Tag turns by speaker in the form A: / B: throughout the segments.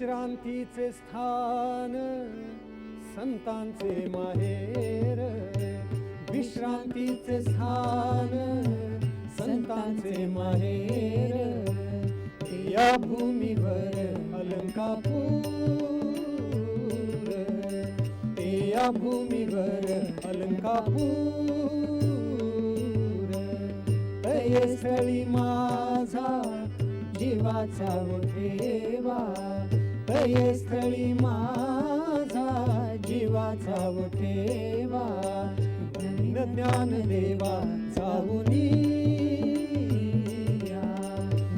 A: विश्रांतीचे स्थान संतांचे माहेर. विश्रांतीचे स्थान संतांचे माहेर. या भूमीवर अलंकापूर. या भूमीवर अलंकापूर. तये स्थळी माझा जीवाचा उठेवा तये स्थळी माझा जीवाचा वठेवा. ज्ञान देवा चाहुनी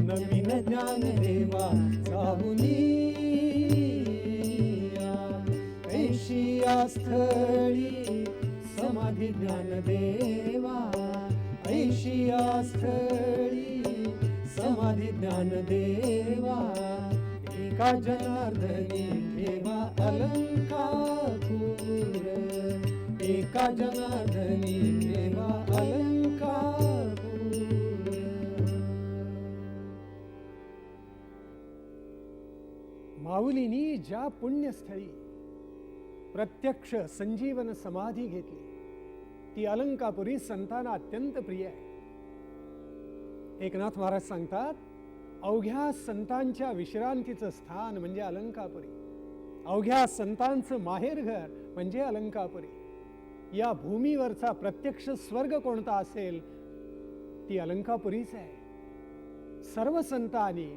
A: नवीन ज्ञान देवा चाहुनी ऐशिया स्थळी समाधी ज्ञान देवा. ऐशिया स्थळी समाधी ज्ञान देवा. का जनार्दनी ठेवा अलंकापूर? एका जनार्दनी ठेवा अलंकापूर। माऊलीनी ज्या पुण्यस्थळी प्रत्यक्ष संजीवन समाधी घेतली ती अलंकापुरी संतांना अत्यंत प्रिय आहे. एकनाथ महाराज सांगतात अवघ्या संतांच्या विश्रांतीचं स्थान म्हणजे अलंकापुरी. अवघ्या संतांचं माहेरघर म्हणजे अलंकापुरी. या भूमीवरचा प्रत्यक्ष स्वर्ग कोणता असेल ती अलंकापुरीच आहे. सर्व संतांनी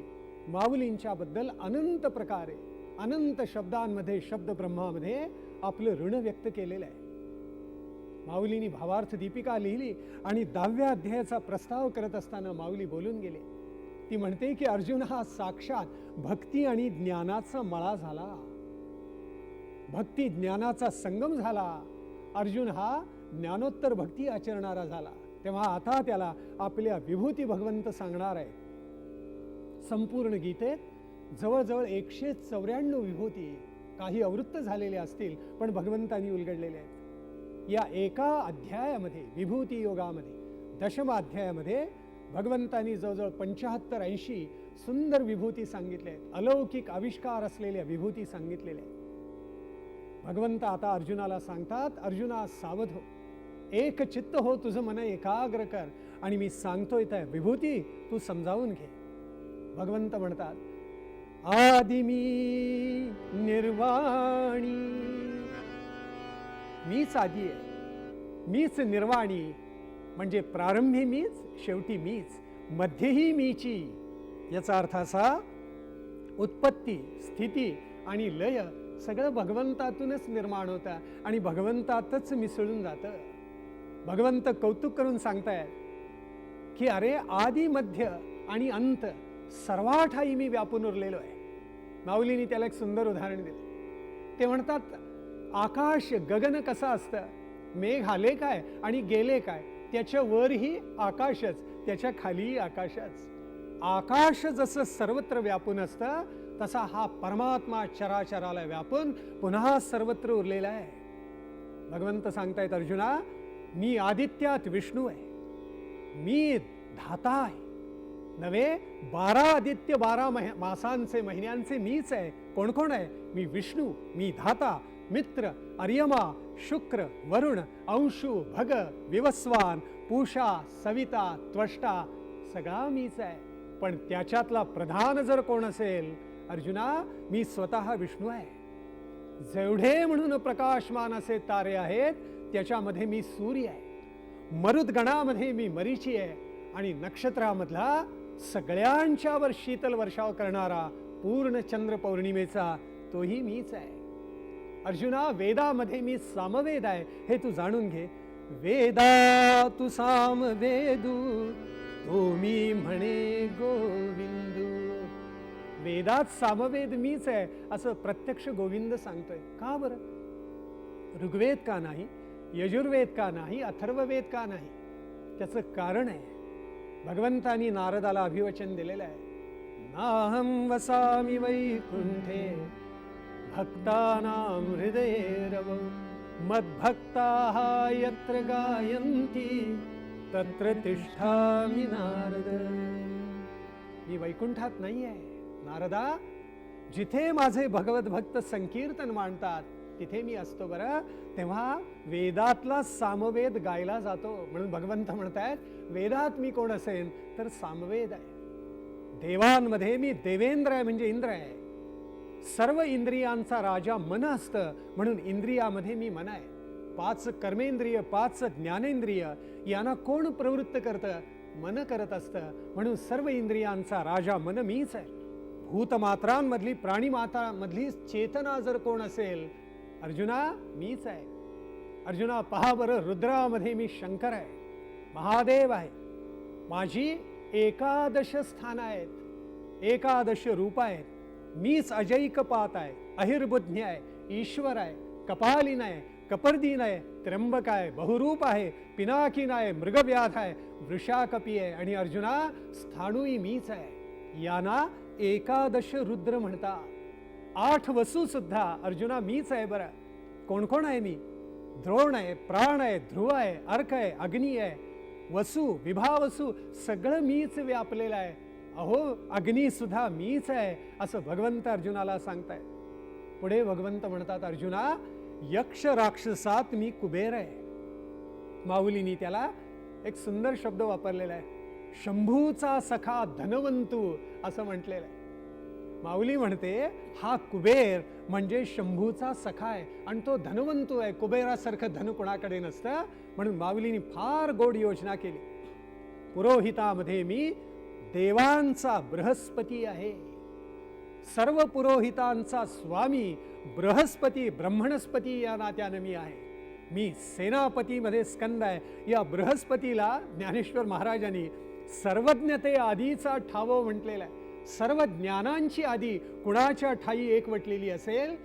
A: माऊलींच्या बद्दल अनंत प्रकारे अनंत शब्दांमध्ये शब्द ब्रह्मामध्ये आपलं ऋण व्यक्त केलेलं आहे. माऊलीनी भावार्थ दीपिका लिहिली आणि दहाव्या अध्यायाचा प्रस्ताव करत असताना माऊली बोलून गेले. ती म्हणते की अर्जुन हा साक्षात भक्ती आणि ज्ञानाचा मळा झाला. भक्ती ज्ञानाचा संगम झाला. अर्जुन हा ज्ञानोत्तर भक्ती आचरणारा झाला. तेव्हा आता त्याला आपल्या विभूती भगवंत सांगणार आहे संपूर्ण गीतेत जवळजवळ एकशे चौऱ्याण्णव विभूती काही अवृत्त झालेल्या असतील पण भगवंतांनी उलगडलेल्या आहेत. या एका अध्यायामध्ये विभूती योगामध्ये दशम अध्यायामध्ये भगवंतांनी जवळजवळ पंचाहत्तर ऐंशी सुंदर विभूती सांगितल्या आहेत. अलौकिक आविष्कार असलेल्या विभूती सांगितलेल्या आहेत. भगवंत आता अर्जुनाला सांगतात अर्जुना सावध हो. एक चित्त हो तुझं मन एकाग्र कर आणि मी सांगतोय त्या विभूती तू समजावून घे. भगवंत म्हणतात आदि मी निर्वाणी. मीच आदी आहे. मीच निर्वाणी. म्हणजे प्रारंभी मीच शेवटी मीच मध्येही मीची. याचा अर्थ असा उत्पत्ती स्थिती आणि लय सगळं भगवंतातूनच निर्माण होतं आणि भगवंतातच मिसळून जातं. भगवंत कौतुक करून सांगतायत की अरे आदी मध्य आणि अंत सर्वाठाई मी व्यापून उरलेलो आहे. माऊलीने त्याला एक सुंदर उदाहरण दिलं. ते म्हणतात आकाश गगन कसं असतं? मेघ आले काय आणि गेले काय? त्याच्या वरही आकाशच त्याच्या खालीही आकाशच. आकाश जसं सर्वत्र व्यापून असतं तसा हा परमात्मा चराचराला व्यापून पुन्हा सर्वत्र उरलेला आहे. भगवंत सांगतायत अर्जुना मी आदित्यात विष्णू आहे. मी धाता आहे. नव्हे बारा आदित्य बारा मह मासांचे महिन्यांचे मीच आहे. कोण कोण आहे? मी विष्णू मी धाता मित्र अर्यमा शुक्र वरुण अंशु भग विवस्वान पूषा सविता त्वष्टा सगळा मीच आहे. पण त्याच्यातला प्रधान जर कोण असेल अर्जुना मी स्वतः विष्णू आहे. जेवढे म्हणून प्रकाशमान असे तारे आहेत त्याच्यामध्ये मी सूर्य आहे. मरुदगणामध्ये मी मरीची आहे. आणि नक्षत्रामधला सगळ्यांच्यावर शीतल वर्षाव करणारा पूर्ण चंद्र पौर्णिमेचा तोही मीच आहे. अर्जुना वेदामध्ये मी सामवेद आहे हे तू जाणून घे. वेदा तू सामवेदू तो मी म्हणे गोविंदू. वेदात सामवेद मीच आहे असं प्रत्यक्ष गोविंद सांगतोय. का बरं? ऋग्वेद का नाही? यजुर्वेद का नाही? अथर्ववेद का नाही? त्याचं कारण आहे. भगवंतानी नारदाला अभिवचन दिलेलं आहे. नाहम वसामी वैकुंठे भक्तानां हृदये रव मद्भक्ताः यत्र गायन्ति तत्र तिष्ठामि नारद। मी वैकुंठात नाही आहे नारदा जिथे माझे भगवत भक्त संकीर्तन मांडतात तिथे मी असतो बरं. तेव्हा वेदातला सामवेद गायला जातो म्हणून भगवंत म्हणतायत वेदात मी कोण असेन? तर सामवेद आहे. देवांमध्ये मी देवेंद्र आहे म्हणजे इंद्र आहे. सर्व इंद्रियांचा राजा मन असतं म्हणून इंद्रियामध्ये मी मन आहे. पाच कर्मेंद्रिय पाच ज्ञानेंद्रिय यांना कोण प्रवृत्त करतं? मन करत असतं. म्हणून सर्व इंद्रियांचा राजा मन मीच आहे. भूतमात्रांमधली प्राणीमातामधली चेतना जर कोण असेल अर्जुना मीच आहे. अर्जुना पहा बरं रुद्रामध्ये मी शंकर आहे. महादेव आहे. माझी एकादश स्थान आहेत. एकादश रूप आहेत. मीच अजयी कपात आहे अहिर्बुद्धी आहे ईश्वर आहे कपालीन आहे कपर्दीन आहे त्र्यंबक आहे बहुरूप आहे पिनाकीन आहे मृगव्याध आहे वृषाकपी आहे. आणि अर्जुना स्थाणुई मीच आहे. यांना एकादश रुद्र म्हणतात. आठ वसू सुद्धा अर्जुना मीच आहे बरं. कोण कोण आहे मी? द्रोण आहे प्राण आहे ध्रुव आहे अर्क आहे अग्नी आहे. वसू विभावसू सगळं मीच व्यापलेलं आहे. अहो अग्नी सुद्धा मीच आहे असं भगवंत अर्जुनाला सांगताय. पुढे भगवंत म्हणतात अर्जुना यक्ष राक्षसात मी कुबेर आहे. माऊलीनी त्याला एक सुंदर शब्द वापरलेला आहे शंभूचा सखा धनवंतू असं म्हटलेलं आहे. माऊली म्हणते हा कुबेर म्हणजे शंभूचा सखा आहे आणि तो धनवंतू आहे कुबेरासारखं धन कोणाकडे नसतं. म्हणून माऊलीने फार गोड योजना केली. पुरोहितामध्ये मी देवांचा बृहस्पती आहे. सर्व पुरोहितांचा स्वामी बृहस्पती ब्रह्मणस्पती या नात्यानं मी आहे. मी सेनापतीमध्ये स्कंद आहे. या बृहस्पतीला ज्ञानेश्वर महाराजांनी सर्वज्ञते आधीचा ठाव म्हटलेला आहे. सर्व ज्ञानांची आधी कुणाच्या ठाई एकवटलेली असेल?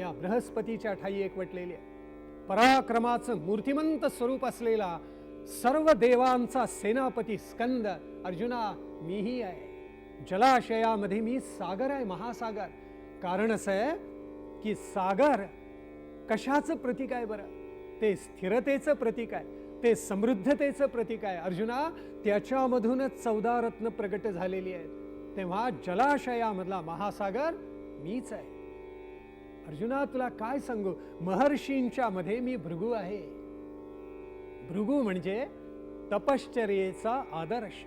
A: या बृहस्पतीच्या ठाई एकवटलेली आहे. पराक्रमाचं मूर्तिमंत स्वरूप असलेला सर्व देवांचा सेनापती स्कंद अर्जुना मीही आहे. जलाशयामध्ये मी सागर आहे महासागर. कारण असं आहे की सागर कशाचं प्रतीक आहे बरं? ते स्थिरतेचं प्रतीक आहे ते समृद्धतेचं प्रतीक आहे. अर्जुना त्याच्यामधूनच चौदा रत्न प्रगट झालेली आहेत. तेव्हा जलाशयामधला महासागर मीच आहे. अर्जुना तुला काय सांगू? महर्षींच्या मध्ये मी भृगू आहे. भृगू म्हणजे तपश्चर्येचा आदर्श.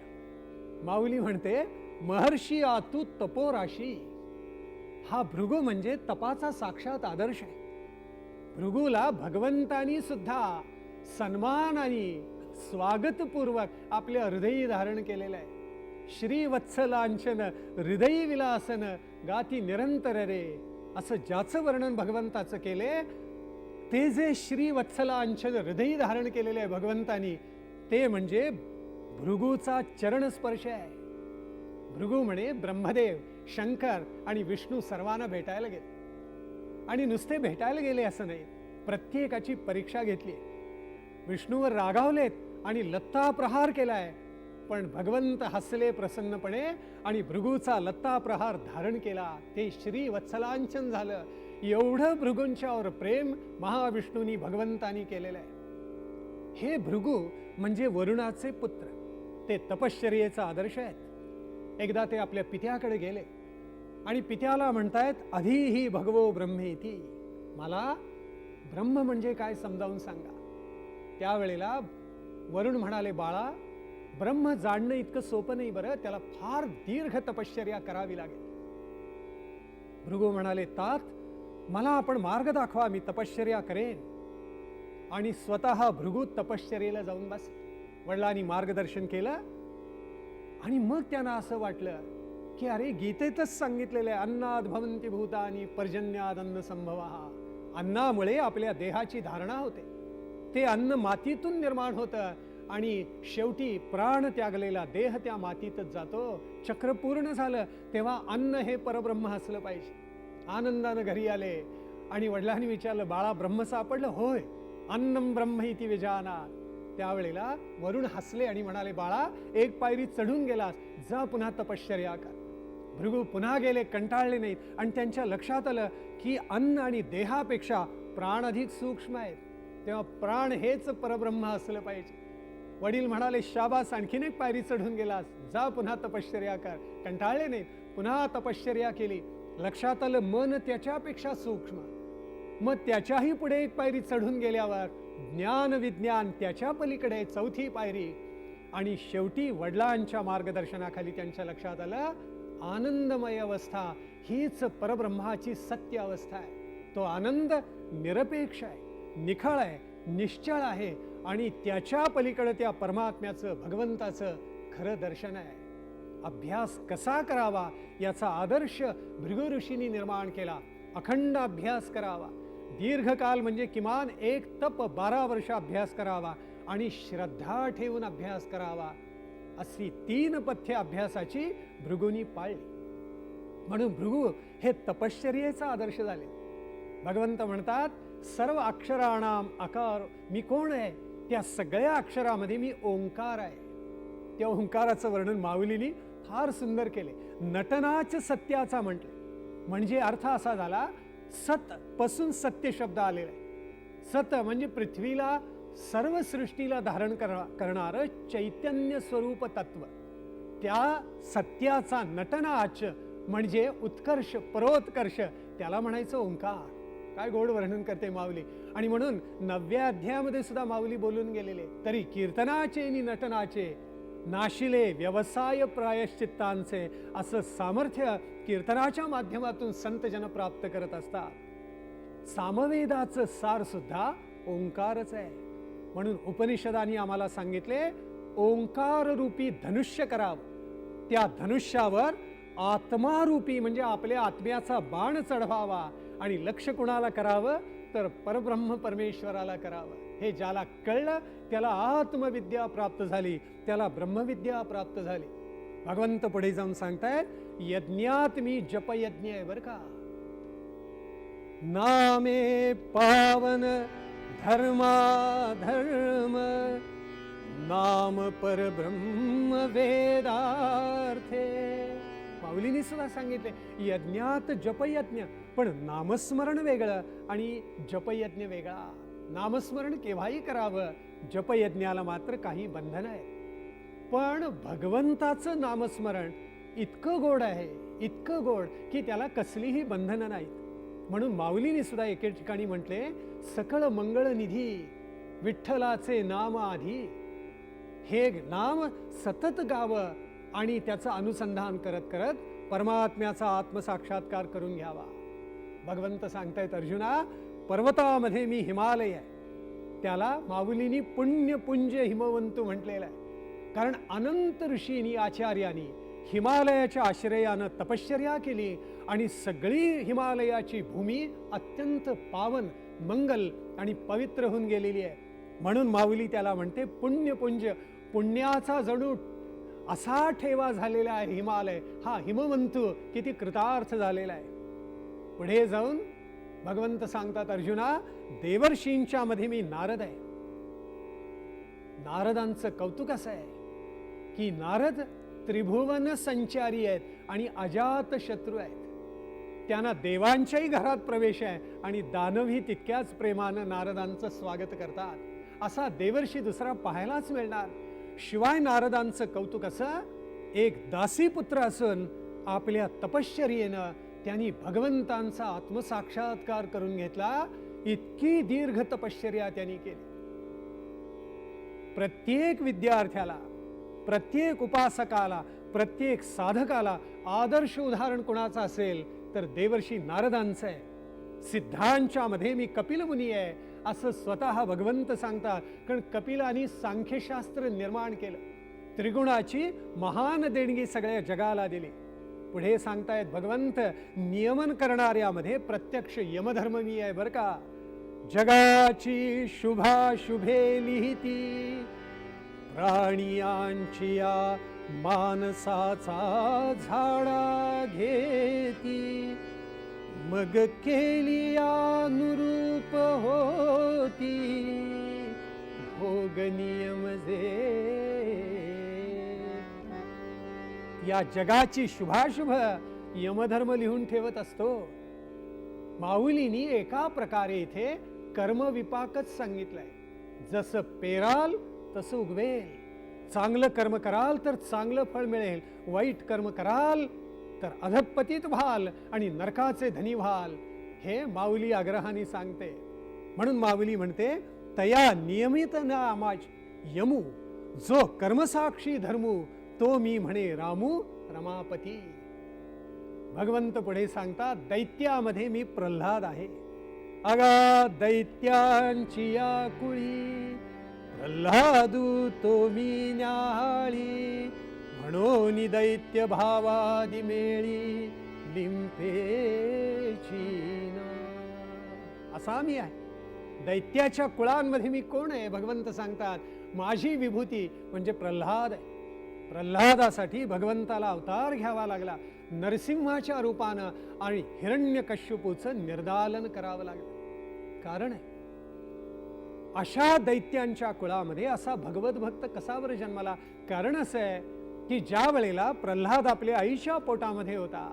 A: माऊली म्हणते महर्षी आतू तपोराशी. हा भृगू म्हणजे तपाचा साक्षात आदर्श आहे. भृगूला भगवंतानी सुद्धा सन्मानाने स्वागतपूर्वक आपले हृदयी धारण केलेलं आहे. श्रीवत्सलांचन हृदयी विलासन गाती निरंतर रे असं ज्याचं वर्णन भगवंताचं केले ते जे श्रीवत्सलांचन हृदयी धारण केलेले आहे भगवंतानी ते म्हणजे भृगूचा चरणस्पर्श आहे. भृगू म्हणे ब्रह्मदेव शंकर आणि विष्णू सर्वांना भेटायला गेले. आणि नुसते भेटायला गेले असं नाही प्रत्येकाची परीक्षा घेतली. विष्णूवर रागावलेत आणि लत्ता प्रहार केलाय. पण भगवंत हसले प्रसन्नपणे आणि भृगूचा लत्ता प्रहार धारण केला. ते श्री वत्सलांचन झालं. एवढं भृगूंच्यावर प्रेम महाविष्णूंनी भगवंतानी केलेलं आहे. हे भृगू म्हणजे वरुणाचे पुत्र. ते तपश्चर्येचा आदर्श आहेत. एकदा ते आपल्या पित्याकडे गेले आणि पित्याला म्हणतायत अधिही भगवो ब्रह्मेती. मला ब्रह्म म्हणजे काय समजावून सांगा. त्यावेळेला वरुण म्हणाले बाळा ब्रह्म जाणणं इतकं सोपं नाही बरं त्याला फार दीर्घ तपश्चर्या करावी लागेल. भृगू म्हणाले तात मला आपण मार्ग दाखवा मी तपश्चर्या करेन. आणि स्वतः भृगू तपश्चर्येला जाऊन बस वडिलांनी मार्गदर्शन केलं. आणि मग त्यांना असं वाटलं की अरे गीतेतच सांगितलेलं आहे अन्नाद भवंती भूतानी पर्जन्याद अन्न संभवा. अन्नामुळे आपल्या देहाची धारणा होते. ते अन्न मातीतून निर्माण होतं आणि शेवटी प्राण त्यागलेला देह त्या मातीतच जातो. चक्र पूर्ण झालं तेव्हा अन्न हे परब्रह्म असलं पाहिजे. आनंदानं घरी आले आणि वडिलांनी विचारलं बाळा ब्रह्म सापडलं? होय. अन्नम ब्रह्म इति विजाना त्यावेळेला वरुण हसले आणि म्हणाले बाळा एक पायरी चढून गेलास जा पुन्हा तपश्चर्या कर. भृगू पुन्हा गेले कंटाळले नाहीत आणि त्यांच्या लक्षात आलं की अन्न आणि देहापेक्षा प्राण अधिक सूक्ष्म आहेत. तेव्हा प्राण हेच परब्रह्म असलं पाहिजे. वडील म्हणाले शाबास आणखीन एक पायरी चढून गेलास जा पुन्हा तपश्चर्या कर. कंटाळले नाहीत पुन्हा तपश्चर्या केली. लक्षात आलं मन त्याच्यापेक्षा सूक्ष्म. मग त्याच्याही पुढे एक पायरी चढून गेल्यावर ज्ञान विज्ञान त्याच्या पलीकडे चौथी पायरी. आणि शेवटी वडिलांच्या मार्गदर्शनाखाली त्यांच्या लक्षात आलं आनंदमय अवस्था हीच परब्रह्माची सत्य अवस्था आहे. तो आनंद निरपेक्ष आहे निखळ आहे निश्चळ आहे आणि त्याच्या पलीकडे त्या परमात्म्याचं भगवंताचं खरं दर्शन आहे. अभ्यास कसा करावा याचा आदर्श भृगु ऋषींनी निर्माण केला अखंड अभ्यास करावा. दीर्घकाल म्हणजे किमान एक तप बारा वर्ष अभ्यास करावा आणि श्रद्धा ठेवून अभ्यास करावा. अशी तीन पथ्य अभ्यासाची भृगुनी पाळली. म्हणून भृगु हे तपश्चर्येचा आदर्श झाले. भगवंत म्हणतात सर्व अक्षराणाम आकार मी कोण आहे? त्या सगळ्या अक्षरामध्ये मी ओंकार आहे. त्या ओंकाराचं वर्णन माऊलीनी फार सुंदर केले. नटनाच सत्याचा म्हटले. म्हणजे अर्थ असा झाला सत पासून सत्य शब्द आलेला आहे सत म्हणजे पृथ्वीला सर्व सृष्टीला धारण करणारं चैतन्य स्वरूप तत्व. त्या सत्याचा नटनाच म्हणजे उत्कर्ष परोत्कर्ष त्याला म्हणायचं ओंकार. काय गोड वर्णन करते माऊली. आणि म्हणून नवव्या अध्यायामध्ये सुद्धा माऊली बोलून गेलेले तरी कीर्तनाचे नि नटनाचे नाशिले व्यवसाय प्रायश्चित्तांचे असं सामर्थ्य कीर्तनाच्या माध्यमातून संतजन प्राप्त करत असतात. सामवेदाचं सार सुद्धा ओंकारच आहे. म्हणून उपनिषदांनी आम्हाला सांगितले ओंकार रूपी धनुष्य करावं. त्या धनुष्यावर आत्मारूपी म्हणजे आपल्या आत्म्याचा बाण चढवावा आणि लक्ष कुणाला करावं? तर परब्रह्म परमेश्वराला करावं. हे ज्याला कळलं त्याला आत्मविद्या प्राप्त झाली त्याला ब्रह्मविद्या प्राप्त झाली. भगवंत पुढे जाऊन सांगतायत यज्ञात मी जपयज्ञ आहे बरं का. नामे पावन धर्मा धर्म नाम परब्रह्म वेदार्थे पावलीने सुद्धा सांगितले यज्ञात जपयज्ञ पण नामस्मरण वेगळं आणि जपयज्ञ वेगळा. नामस्मरण केव्हाही करावं जपयज्ञाला मात्र काही बंधन आहे. पण भगवंताचं नामस्मरण इतकं गोड आहे इतकं गोड की त्याला कसलीही बंधनं नाहीत. म्हणून माऊलीने सुद्धा एके ठिकाणी म्हटले सकळ मंगळ निधी विठ्ठलाचे नाम आधी हे नाम सतत गावं आणि त्याचं अनुसंधान करत करत परमात्म्याचा आत्मसाक्षात्कार करून घ्यावा. भगवंत सांगतायत अर्जुना पर्वतामध्ये मी हिमालय आहे. त्याला माऊलीनी पुण्यपुंज हिमवंतू म्हटलेलं आहे. कारण अनंत ऋषींनी आचार्यानी हिमालयाच्या आश्रयानं तपश्चर्या केली आणि सगळी हिमालयाची भूमी अत्यंत पावन मंगल आणि पवित्र होऊन गेलेली आहे. म्हणून माऊली त्याला म्हणते पुण्यपुंज पुण्याचा जणू असा ठेवा झालेला आहे हिमालय. हा हिमवंतू किती कृतार्थ झालेला आहे. पुढे जाऊन भगवंत सांगतात अर्जुना देवर्षींच्या मध्ये मी नारद आहे. नारदांचं कौतुक असं आहे की नारद त्रिभुवन संचारी आहेत आणि अजात शत्रू आहेत. त्यांना देवांच्याही घरात प्रवेश आहे आणि दानवही तितक्याच प्रेमानं नारदांचं स्वागत करतात. असा देवर्षी दुसरा पाहायलाच मिळणार. शिवाय नारदांचं कौतुक असं एक दासी पुत्र असून आपल्या तपश्चर्येनं त्यांनी भगवंतांचा आत्मसाक्षात्कार करून घेतला. इतकी दीर्घ तपश्चर्या त्यांनी केली. प्रत्येक विद्यार्थ्याला प्रत्येक उपासकाला प्रत्येक साधकाला आदर्श उदाहरण कोणाचं असेल तर देवर्षी नारदांचं आहे. सिद्धांच्या मध्ये मी कपिल मुनी आहे असं स्वतः भगवंत सांगतात. कारण कपिलानी सांख्यशास्त्र निर्माण केलं. त्रिगुणाची महान देणगी सगळ्या जगाला दिली. पुढे सांगतायत भगवंत नियमन करणाऱ्यामध्ये प्रत्यक्ष यमधर्म मी आहे बरं का. जगाची शुभाशुभे लिहिती प्राणियांची या मानसाचा झाडा घेती. मग केली अनुरूप होती भोग नियम जे या जगाची शुभाशुभ यमधर्म लिहून ठेवत असतो. माऊलीनी एका प्रकारे इथे कर्मविपाकच सांगितलंय. जसं पेराल तसं उगवेल. चांगलं कर्म कराल तर चांगलं फळ मिळेल. वाईट कर्म कराल तर अधपतीत व्हाल आणि नरकाचे धनी व्हाल हे माऊली आग्रहाने सांगते. म्हणून माऊली म्हणते तया नियमित न आमाज यमू जो कर्मसाक्षी धर्मू तो मी म्हणे रामू रमापती. भगवंत पुढे सांगतात दैत्यामध्ये मी प्रल्हाद आहे. अगा दैत्यांची या कुळी प्रल्हादू तो मी न्याहाळी म्हणून दैत्य भावादी मेळी लिंपेची असा मी आहे. दैत्याच्या कुळांमध्ये मी कोण आहे? भगवंत सांगतात माझी विभूती म्हणजे प्रल्हाद आहे. प्रल्हादासाठी भगवंताला अवतार घ्यावा लागला. नरसिंहाच्या रूपानं आणि हिरण्यकश्यपूचं निर्दालन करावं लागलं. कारण आहे अशा दैत्यांच्या कुळामध्ये असा भगवत भक्त कसावर जन्माला? कारण असं आहे की ज्या वेळेला प्रल्हाद आपल्या आईच्या पोटामध्ये होता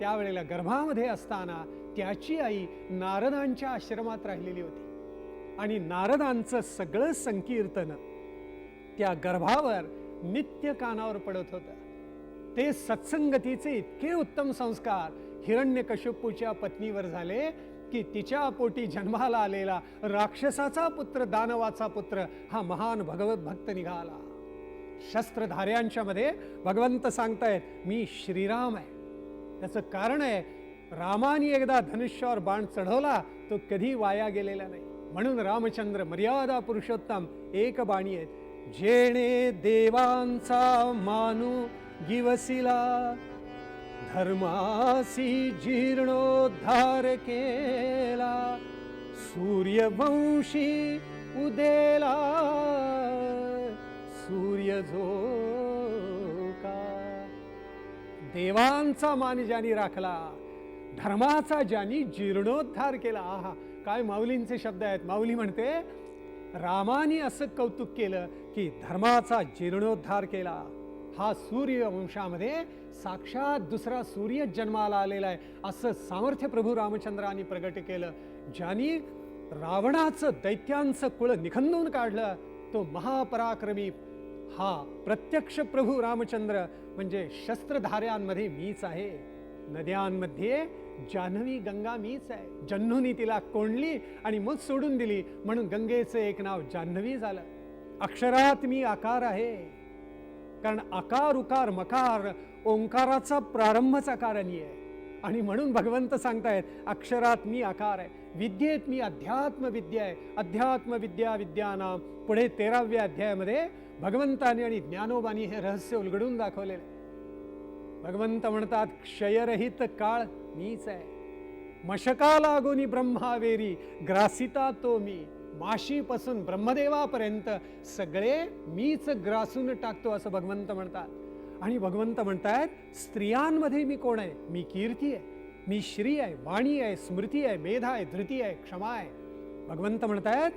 A: त्यावेळेला गर्भामध्ये असताना त्याची आई नारदांच्या आश्रमात राहिलेली होती. आणि नारदांचं सगळं संकीर्तन त्या गर्भावर नित्य कानावर पडत होतं. ते सत्संगतीचे इतके उत्तम संस्कार हिरण्यकश्यपूच्या पत्नीवर झाले की तिच्या पोटी जन्माला आलेला राक्षसाचा पुत्र दानवाचा पुत्र हा महान भगवत भक्त निघाला. शस्त्रधाऱ्यांच्या मध्ये भगवंत सांगतायत मी श्रीराम आहे. त्याचं कारण आहे रामाने एकदा धनुष्यावर बाण चढवला तो कधी वाया गेलेला नाही. म्हणून रामचंद्र मर्यादा पुरुषोत्तम एक बाणी आहेत. जेणे देवांचा मानू गिवसिला धर्मासी जीर्णोद्धार केला सूर्यवंशी उदेला सूर्य झोका. देवांचा मान ज्यानी राखला धर्माचा ज्यानी जीर्णोद्धार केला. आहा काय माऊलींचे शब्द आहेत. माऊली म्हणते रामाने असं कौतुक केलं की धर्माचा जीर्णोद्धार केला. हा सूर्यवंशामध्ये साक्षात दुसरा सूर्य जन्माला आलेला आहे असं सामर्थ्य प्रभू रामचंद्रांनी प्रगट केलं. ज्यांनी रावणाचं दैत्यांचं कुळ निखंदून काढलं तो महापराक्रमी हा प्रत्यक्ष प्रभू रामचंद्र म्हणजे शस्त्रधाऱ्यांमध्ये मीच आहे. नद्यांमध्ये जान्हवी गंगा मीच आहे. जन्हूनी तिला कोंडली आणि मग सोडून दिली. म्हणून गंगेचं एक नाव जान्हवी झालं. अक्षरात मी आकार आहे. कारण आकार उकार मकार ओंकाराचा प्रारंभच आकारणी आहे. आणि म्हणून भगवंत सांगतायत अक्षरात मी आकार आहे. विद्येत मी अध्यात्म विद्या आहे. अध्यात्म विद्या विद्यानाम. पुढे तेराव्या अध्यायामध्ये भगवंताने आणि ज्ञानोबानी हे रहस्य उलगडून दाखवलेले भगवंत म्हणतात क्षयरहित काळ मीच आहे. मशका लागोनी ब्रह्मावेरी ग्रासिता तो मी. माशीपासून ब्रह्मदेवापर्यंत सगळे मीच ग्रासून टाकतो असं भगवंत म्हणतात. आणि भगवंत म्हणतायत स्त्रियांमध्ये मी कोण आहे? मी कीर्ती आहे. मी श्री आहे वाणी आहे स्मृती आहे मेधा आहे धृती आहे क्षमा आहे. भगवंत म्हणतायत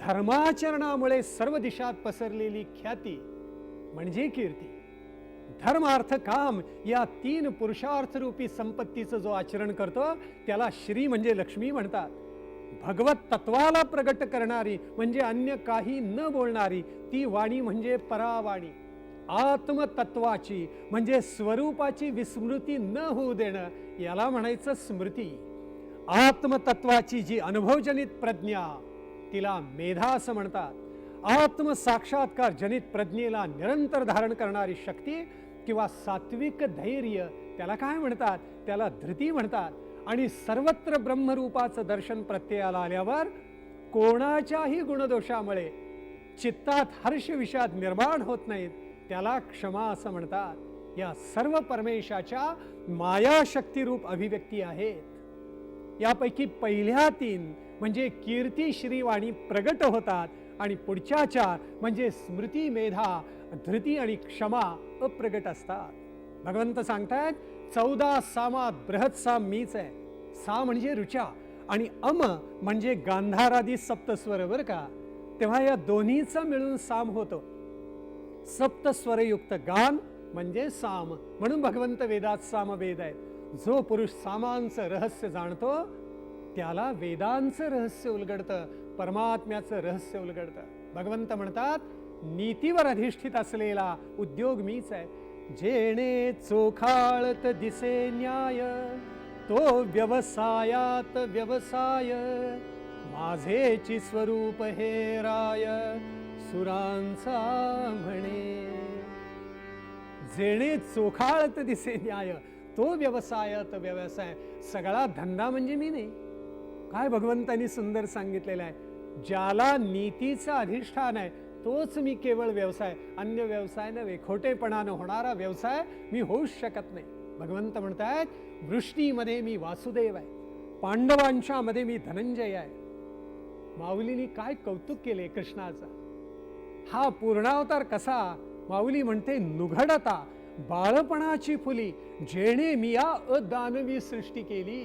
A: धर्माचरणामुळे सर्व दिशात पसरलेली ख्याती म्हणजे कीर्ती. धर्म अर्थ काम या तीन पुरुषार्थ रूपी संपत्तीचं जो आचरण करतो त्याला श्री म्हणजे लक्ष्मी म्हणतात. भगवत तत्वाला प्रगट करणारी म्हणजे अन्य काही न बोलणारी ती वाणी म्हणजे परावाणी. आत्मतत्वाची म्हणजे स्वरूपाची विस्मृती न होऊ देणं याला म्हणायचं स्मृती. आत्मतत्वाची जी अनुभवजनित प्रज्ञा तिला मेधा असं म्हणतात. आत्मसाक्षात्कार जनित प्रज्ञेला निरंतर धारण करणारी शक्ती किंवा सात्विक धैर्य त्याला काय म्हणतात? त्याला धृती म्हणतात. आणि सर्वत्र ब्रह्मरूपाचं दर्शन प्रत्ययाला आल्यावर कोणाच्याही गुणदोषामुळे चित्तात हर्ष विषाद निर्माण होत नाहीत त्याला क्षमा असं म्हणतात. या सर्व परमेशाच्या मायाशक्तीरूप अभिव्यक्ती आहेत. यापैकी पहिल्या तीन म्हणजे कीर्ती श्रीवाणी प्रगट होतात. आणि पुढच्या चार म्हणजे स्मृती मेधा धृती आणि क्षमा अप्रगट असतात. भगवंत सांगतायत चौदा सामात बृहत साम मीच आहे. सा म्हणजे रुचा आणि अम म्हणजे गांधारादी सप्तस्वर बरं का? तेव्हा या दोन्हीचा मिळून साम होतो. सप्तस्वरयुक्त गान म्हणजे साम. म्हणून भगवंत वेदात सामवेद आहेत. जो पुरुष सामांचं रहस्य जाणतो त्याला वेदांचं रहस्य उलगडतं. परमात्म्याचं रहस्य उलगडतं. भगवंत म्हणतात नीतीवर अधिष्ठित असलेला उद्योग मीच आहे. जेणे चोखाळत दिसे न्याय तो व्यवसायात व्यवसाय. माझेची स्वरूप हे राय सुरांचा म्हणे. जेणे चोखाळत दिसे न्याय तो व्यवसायात व्यवसाय. सगळा धंदा म्हणजे मी नाही. काय भगवंतांनी सुंदर सांगितलेलं आहे. ज्याला नीतीचं अधिष्ठान आहे तोच मी केवळ व्यवसाय. अन्य व्यवसाय नव्हे खोटेपणानं होणारा व्यवसाय मी होऊच शकत नाही. भगवंत म्हणतायत वृष्टीमध्ये मी वासुदेव आहे. पांडवांच्या मध्ये मी धनंजय आहे. माऊलीनी काय कौतुक केले कृष्णाचा? हा पूर्णावतार कसा? माऊली म्हणते नुघडता बाळपणाची फुली जेणे मी या अदानवी सृष्टी केली.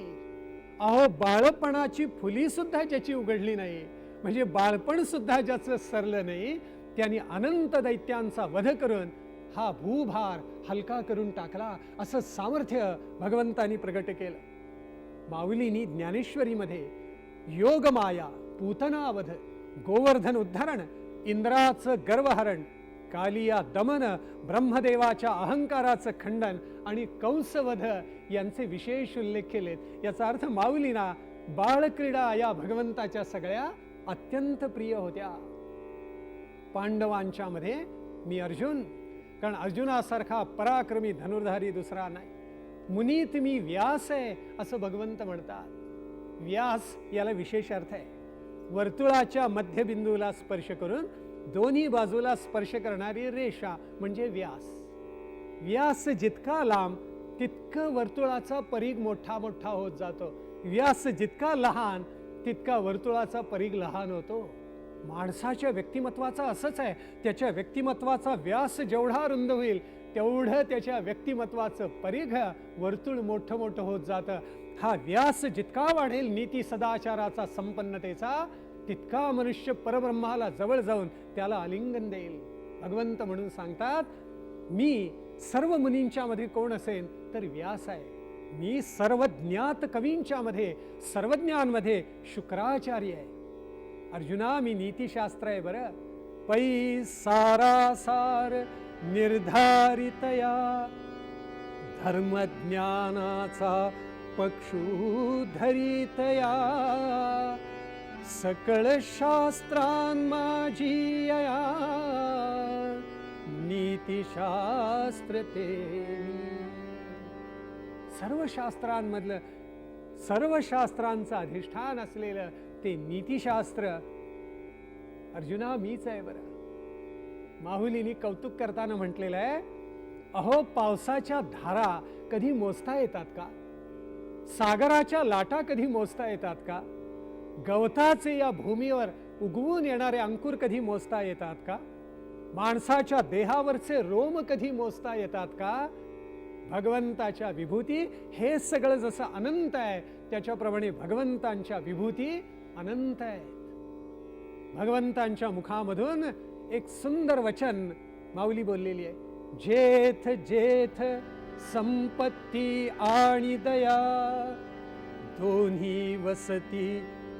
A: अहो बाळपणाची फुली सुद्धा ज्याची उघडली नाही. म्हणजे बाळपणसुद्धा ज्याचं सरलं नाही त्यांनी अनंत दैत्यांचा वध करून हा भूभार हलका करून टाकला असं सामर्थ्य भगवंतानी प्रगट केलं. माऊलीनी ज्ञानेश्वरीमध्ये योगमाया पूतनावध गोवर्धन उद्धारण इंद्राचं गर्वहरण कालिया दमन ब्रह्मदेवाच्या अहंकाराचं खंडन आणि कंसवध यांचे विशेष उल्लेख केलेत. याचा अर्थ माऊलीना बाळक्रीडा या भगवंताच्या सगळ्या अत्यंत प्रिय होत्या. पांडवांच्या मध्ये मी अर्जुन कारण अर्जुनासारखा पराक्रमी धनुर्धारी दुसरा नाही. मुनीत मी व्यास आहे असं भगवंत म्हणतात. व्यास याला विशेष अर्थ आहे. वर्तुळाच्या मध्यबिंदूला स्पर्श करून दोन्ही बाजूला स्पर्श करणारी रेषा म्हणजे व्यास. व्यास जितका लांब तितकं वर्तुळाचा परीघ मोठा मोठा होत जातो. व्यास जितका लहान तितका वर्तुळाचा परीघ लहान होतो. माणसाच्या व्यक्तिमत्वाचा असंच आहे. त्याच्या व्यक्तिमत्वाचा व्यास जेवढा रुंद होईल तेवढं त्याच्या व्यक्तिमत्वाचं परीघ वर्तुळ मोठं मोठं होत जातं. हा व्यास जितका वाढेल नीती सदाचाराचा संपन्नतेचा तितका मनुष्य परब्रह्माला जवळ जाऊन त्याला आलिंगन देईल. भगवंत म्हणून सांगतात मी सर्व मुनींच्या मध्ये कोण असेल तर व्यास आहे. मी सर्वज्ञात कवींच्यामध्ये सर्वज्ञांमध्ये शुक्राचार्य आहे. अर्जुना मी नीतिशास्त्र आहे बरं. पै सारासार निर्धारितया. धर्मज्ञानाचा पक्षुधरितया सकळ शास्त्रान माझी या नीतिशास्त्र ते सर्व शास्त्रांमधलं सर्व शास्त्रांचं अधिष्ठान असलेलं ते नीतिशास्त्र. अर्जुना मीच आहे बरं. माहुलीनी कौतुक करताना म्हटलेलं आहे अहो पावसाच्या धारा कधी मोजता येतात का? सागराच्या लाटा कधी मोजता येतात का? गवताचे या भूमीवर उगवून येणारे अंकुर कधी मोजता येतात का? माणसाच्या देहावरचे रोम कधी मोजता येतात का? भगवंताच्या विभूती हे सगळं जसं अनंत आहे त्याच्याप्रमाणे भगवंतांच्या विभूती अनंत आहेत. भगवंतांच्या मुखामधून एक सुंदर वचन माऊली बोललेली आहे. जेथ जेथ संपत्ती आणि दया दोन्ही वसती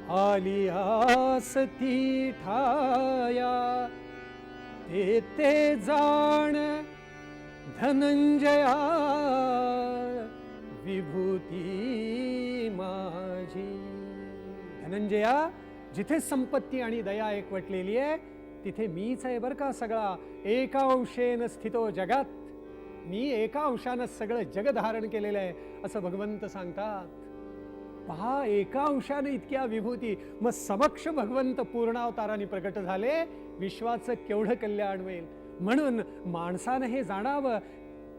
A: आली आसती ठाया ते जाण धनंजया विभूती माझी. धनंजया जिथे संपत्ती आणि दया एकवटलेली आहे तिथे मीच आहे बरं का सगळा. एका अंशेनं स्थितो जगात. मी एका अंशानं सगळं जग धारण केलेलं आहे असं भगवंत सांगतात. पहा एका अंशाने इतक्या विभूती. मग समक्ष भगवंत पूर्णावताराने प्रकट झाले विश्वाचं केवढं कल्याण होईल? म्हणून माणसानं हे जाणावं.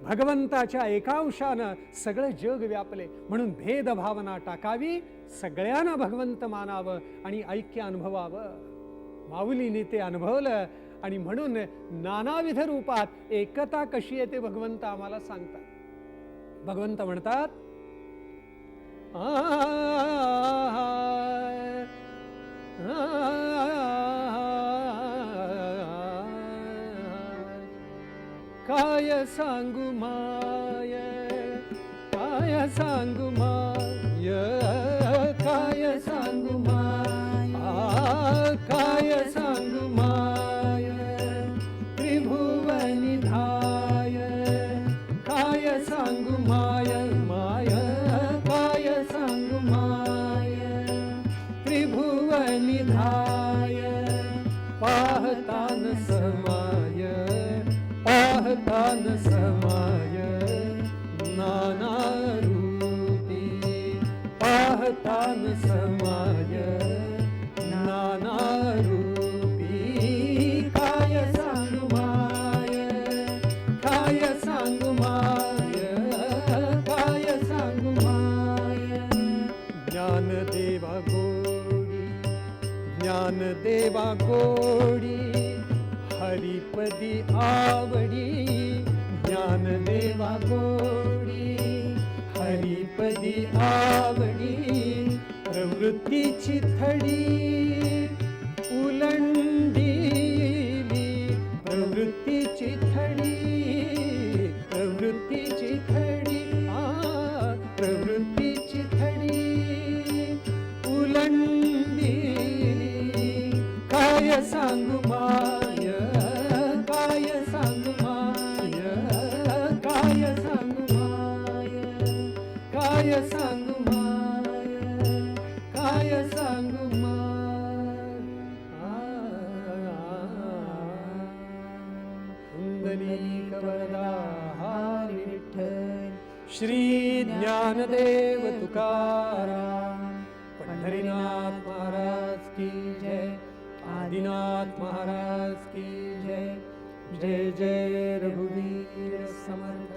A: भगवंताच्या एका अंशानं सगळं जग व्यापले. म्हणून भेदभावना टाकावी सगळ्यांना भगवंत मानावं आणि ऐक्य अनुभवावं. माऊलीने ते अनुभवलं आणि म्हणून नानाविध रूपात एकता कशी येते भगवंत आम्हाला सांगतात. भगवंत म्हणतात काय सांगू माय? काय सांगू माय तान समाय नाना रूपी काय सांगू माय? काय सांगू माय? काय सांगू माय? ज्ञानदेवा गोडी ज्ञानदेवा गोडी हरिपदी आवडी ज्ञानदेवा गोडी हरिपदी आवडी. वृत्तीची थडी उलंडीली. प्रवृत्तीची थडी प्रवृत्तीची थडी आ प्रवृत्तीची थडी उलंडीली. काय सांगू माय काय सांगू माय काय सांगू माय काय सांगू ज्ञानदेव तुकाराम पंढरीनाथ महाराज की जय आदिनाथ महाराज की जय जय जय रघुवीर समर्थ।